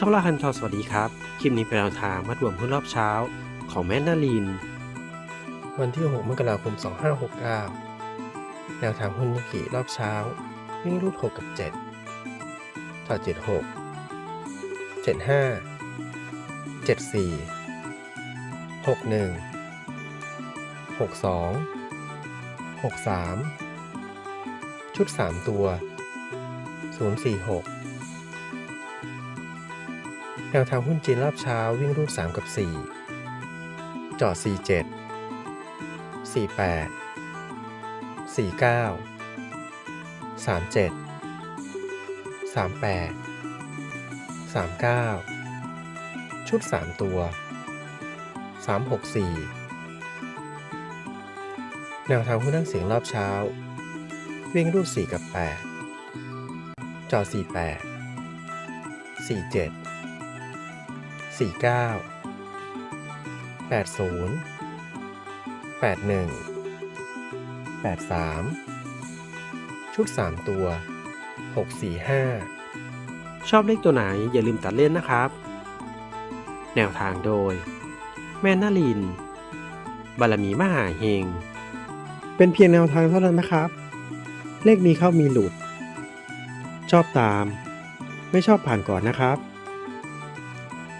ช่องล่าคันทอสวัสดีครับ คลิปนี้เป็นแนวทางมัดรวมหุ้นรอบเช้า ของแม่นาลิน วันที่ 6 มกราคม 2569 แนวทางหุ้นนิกกิรอบเช้า วิ่งรูด 6 กับ 7 ต่อ 76 75 74 61 62 63 ชุด 3 ตัว 046 แนวทางหุ้นจีนรอบเช้าวิ่งรูด3 กับ 4 จอด 47 48 49 37 38 39 ชุด 3 ตัว 364 แนวทางหุ้นนั่งเสียงรอบเช้า วิ่งรูด4 กับ 8 จอด48 47 สี่เก้าแปดศูนย์แปดหนึ่งแปดสามชุดสามตัวหกสี่ห้าชอบเลขตัวไหนอย่าลืมตัดเล่นนะครับ แนวทางโดย แม่นาลิน บารมีมหาเฮง เป็นเพียงแนวทางเท่านั้นนะครับ เลขมีเข้ามีหลุด ชอบตาม ไม่ชอบผ่านก่อนนะครับ